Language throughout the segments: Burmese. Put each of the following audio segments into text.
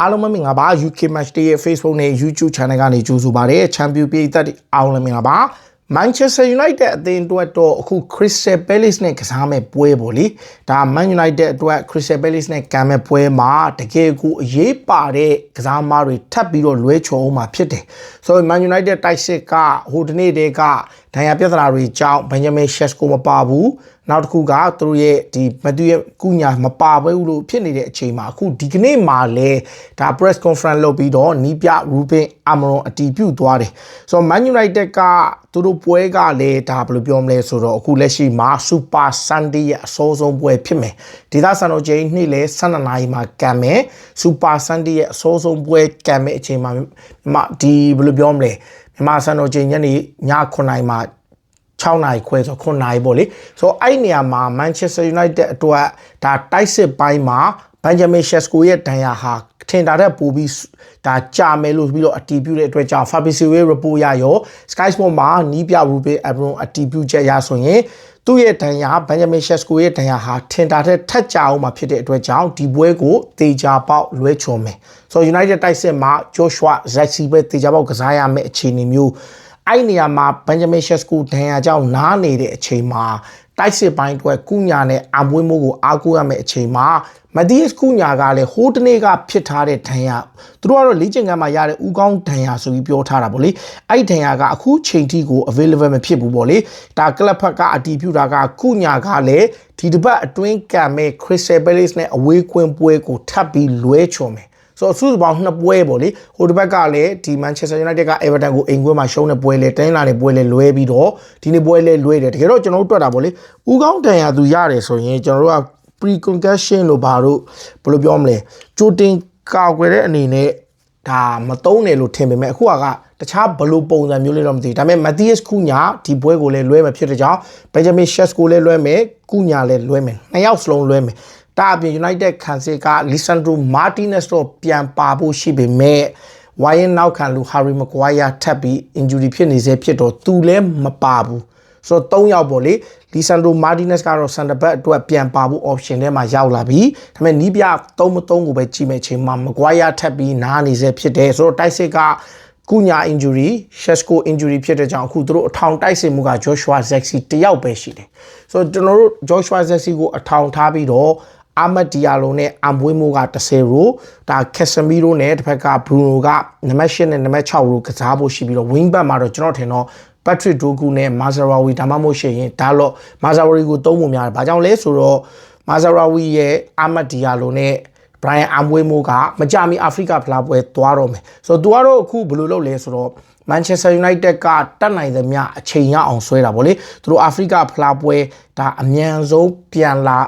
အားလုံးပဲမင်္ဂလာပါ UK Match Day ရဲ့ Facebook နဲ့ YouTube Channel ကနေကြိုဆိုပါရစေ။ Champion ပြည်သက်တွေအားလုံးလည်းမင်္ဂလာပါ။ Manchester United အသင်းအတွက်တော့အခု Crystal Palace နဲ့ကစားမဲ့ပွဲပေါ့လေ။ဒါ Man United အတွက် Crystal Palace နဲ့ကမ်းမဲ့ပွဲမှာတကယ်ကိုအရေးပါတဲ့ကစားသမားတွေထပ်ပြီးတော့လွဲချော်အောင်မှာဖြစ်တယ်။ဆိုတော့ Man United တိုက်စစ်ကဟိုဒီနေ့တည်းက ဒဏ်ရာပြဿနာတွေကြောင့် Benjamin Sesko မပါဘူး။နောက်တစ်ခုကသူတို့ရဲ့ဒီမတူရဲ့ကုညာမပါဘူးလို့ဖြစ်နေတဲ့အချိန်မှာအခုဒီကနေ့မှလည်းဒါ press conference လုပ်ပြီးတော့နီးပြ Ruben Amorim အတီးပြုတ်သွားတယ်။ဆိုတော့ Man United ကသူတို့ပွဲကလည်းဒါဘယ်လိုပြောမလဲဆိုတော့အခုလက်ရှိမှာ Super Sunday ရဲ့အစောဆုံးပွဲဖြစ်မယ်။ဒေသစံတော်ချိန်နေ့လဲ12နာရီမှာကံမယ်။ Super Sunday ရဲ့အစောဆုံးပွဲကံမယ်အချိန်မှာဒီဘယ်လိုပြောမလဲ မြန်မာစံတော်ချိန်ညနေည9နာရီမှာ6နိုင်ခွဲဆို9နိုင်ပေါ့လေဆိုတော့အဲ့နေရာမှာ Manchester United အတွက်ဒါတိုက်စစ်ပိုင်းမှာ Benjamin Sesko ရဲ့ဒဏ်ရာဟာထင်တာတဲ့ပိုပြီးဒါကြာမယ်လို့ပြီးတော့အတီးပြုတဲ့အတွက်ကြောင့် Fabrizio ရဲ့ report ရရော Sky Sport မှာနီးပြ Ruben Amorim အတီးပြုချက်ရဆိုရင် သူ့ရဲ့ဒဏ်ရာ Benjamin Sesko ရဲ့ဒဏ်ရာဟာထင်တာတဲ့ထက်ကြအောင်မှာဖြစ်တဲ့အတွက်ကြောင့်ဒီပွဲကိုတေချာပေါက်လွဲချော်မယ်ဆိုတော့ United တိုက်စစ်မှာ Joshua Zexi ပဲတေချာပေါက်ကစားရမယ့်အခြေအနေမျိုး အဲ့နေရာမှာဘန်ဂျမင်ရှက်စကူဒန်ယာကြောင့်နားနေတဲ့အချိန်မှာတိုက်စစ်ပိုင်းအတွက်ကုညာနဲ့အမွေးမိုးကိုအားကိုးရမယ့်အချိန်မှာမဒီစ်ကုညာကလည်းဟိုးတနေ့ကဖြစ်ထားတဲ့ဒဏ်ရာသူတို့ကတော့လေ့ကျင့်ခန်းမှာရတဲ့ဥကောင်းဒဏ်ရာဆိုပြီးပြောထားတာဗောလေအဲ့ဒဏ်ရာကအခုချိန်ထိကို available မဖြစ်ဘူးဗောလေဒါကလပ်ဖက်ကအတီးပြူတာကကုညာကလည်းဒီတစ်ပတ်အတွင်းကံမဲ့ Crystal Palace နဲ့အဝေးကွင်းပွဲကိုထပ်ပြီးလွဲချော်မယ် ဆိုတော့စုစုပေါင်းနှစ်ပွဲပေါ့လေဟိုတစ်ဘက်ကလည်းဒီ Manchester United က Everton ကိုအိမ်ကွင်းမှာရှုံးတဲ့ပွဲလေတိုင်းလာတဲ့ပွဲလေလွဲပြီးတော့ဒီနေ့ပွဲလေလွဲတယ်တကယ်တော့ကျွန်တော်တို့တွက်တာပေါ့လေဦးကောင်းတန်ရာသူရတယ်ဆိုရင်ကျွန်တော်တို့က pre concussion လို့ဘာလို့ဘယ်လိုပြောမလဲကြိုတင်ကောက်ွယ်တဲ့အနေနဲ့ဒါမတုံးတယ်လို့ထင်ပေမဲ့အခုကတခြားဘလိုပုံစံမျိုးလေးတော့မသိဘူးဒါပေမဲ့ Matthias Cunha ဒီပွဲကိုလည်းလွဲမှာဖြစ်တဲ့ကြောင့် Benjamin Sesko လည်းလွဲမယ် Cunha လည်းလွဲမယ်နှစ်ယောက်စလုံးလွဲမယ် ဒါအပြင် United ခံစစ်က Lisandro Martinez တော့ပြန်ပါဖို့ရှိပေမဲ့ဝိုင်းနောက်ခံလူ Harry Maguire ထပ်ပြီး injury ဖြစ်နေစေဖြစ်တော့သူလည်းမပါဘူးဆိုတော့၃ယောက်ပေါ့လေလီဆန်ဒရိုမာတီနက်စ်ကတော့စန်တဘက်အတွက်ပြန်ပါဖို့ option ထဲမှာရောက်လာပြီဒါပေမဲ့နီးပြ၃မ၃ကိုပဲကြည့်မဲ့ချိန်မှာမကွာယာထပ်ပြီးနားနေစေဖြစ်တယ်ဆိုတော့တိုက်စစ်ကကုညာ injury Shesko injury ဖြစ်တဲ့ကြောင့်အခုသူတို့အထောင်တိုက်စစ်မှုက Joshua Zexi တယောက်ပဲရှိတယ်ဆိုတော့ကျွန်တော်တို့ Joshua Zexi ကိုအထောင်ထားပြီးတော့ အာမတ်ဒီယာလိုနဲ့အမ်ဘွေးမိုးက10ရိုဒါကက်ဆမီရိုနဲ့တစ်ဖက်ကဘရူနိုကနံပါတ်8နဲ့နံပါတ်6ရိုကစားဖို့ရှိပြီးတော့ wing back မှာတော့ကျွန်တော်ထင်တော့ Patrick Doku နဲ့ Mazarawi ဒါမှမဟုတ်ရှင်ရင်ဒါတော့ Mazarawi ကိုသုံးဖို့များတယ်။ဘာကြောင့်လဲဆိုတော့ Mazarawi ရဲ့ Ahmad Diallo နဲ့ Brian Amwemo ကမကြမီအာဖရိကဖလားပွဲသွားတော့မယ်။ဆိုတော့သူကတော့အခုဘယ်လိုလုပ်လဲဆိုတော့ Manchester United ကတတ်နိုင်သမျှအချိန်ရအောင်ဆွဲတာဗောလေသူတို့အာဖရိကဖလားပွဲဒါအမြန်ဆုံးပြန်လာ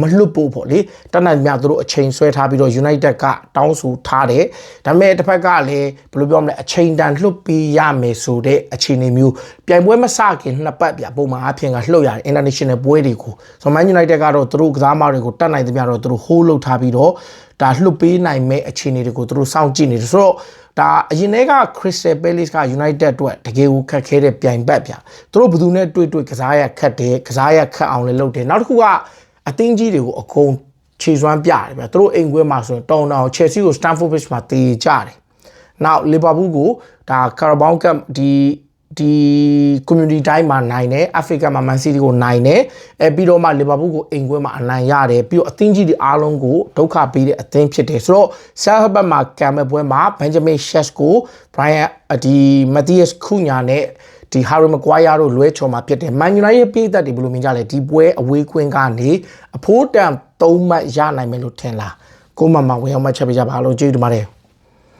မလွတ်ဖို့ဗောလေတတ်နိုင်သမျှသူတို့အချိန်ဆွဲထားပြီးတော့ United ကတောင်းဆိုထားတယ်ဒါပေမဲ့တစ်ဖက်ကလည်းဘယ်လိုပြောမလဲအချိန်တန်လွတ်ပြီးရမယ်ဆိုတဲ့အခြေအနေမျိုးပြိုင်ပွဲမစခင်နှစ်ပတ်ပြပုံမှန်အဖြစ်ကလှုပ်ရတယ် international ပွဲတွေကိုဆို Man United ကတော့သူတို့ကစားမတွေကိုတတ်နိုင်သမျှတော့သူတို့ hold လုပ်ထားပြီးတော့ဒါလှုပ်ပေးနိုင်မဲ့အခြေအနေတွေကိုသူတို့စောင့်ကြည့်နေတယ်ဆိုတော့ဒါအရင်တည်းက Crystal Palace က United အတွက်တကယ်ကိုခက်ခဲတဲ့ပြိုင်ဘက်ဗျသူတို့ဘယ်သူနဲ့တွေ့တွေ့ကစားရခက်တယ်ကစားရခက်အောင်လည်းလုပ်တယ်နောက်တစ်ခုကအသင်းကြီးတွေကိုအကုန်ခြေစွမ်းပြတယ်ဗျသူတို့အိမ်ခွဲမှာဆိုရင်တောင်းတောင်း Chelsea ကို Stamford Bridge မှာတေးကြတယ်နောက် Liverpool ကိုဒါ Carabao Cup ဒီဒီ community တိုင်းမှာနိုင်တယ် Africa မှာ Man City ကိုနိုင်တယ်အဲပြီးတော့မှ Liverpool ကိုအိမ်ကွင်းမှာအနိုင်ရတယ်ပြီးတော့အသင်းကြီးတွေအားလုံးကိုဒုက္ခပေးတဲ့အသင်းဖြစ်တယ်ဆိုတော့ Southampton မှာကံမဲ့ပွဲမှာ Benjamin Sesko Brian ဒီ Matthias Cunha နဲ့ ဒီ Harry Maguire တို့လွဲချော်မှာဖြစ်တယ် Man United ပြည်သက်တွေဘယ်လိုမြင်ကြလဲဒီပွဲအဝေးကွင်းကနေအဖိုးတန်၃မှတ်ရနိုင်မယ်လို့ထင်လားကိုမမဝင်အောင်မှတ်ချက်ပေးကြပါလို့ကျေးဇူးတင်ပါတယ်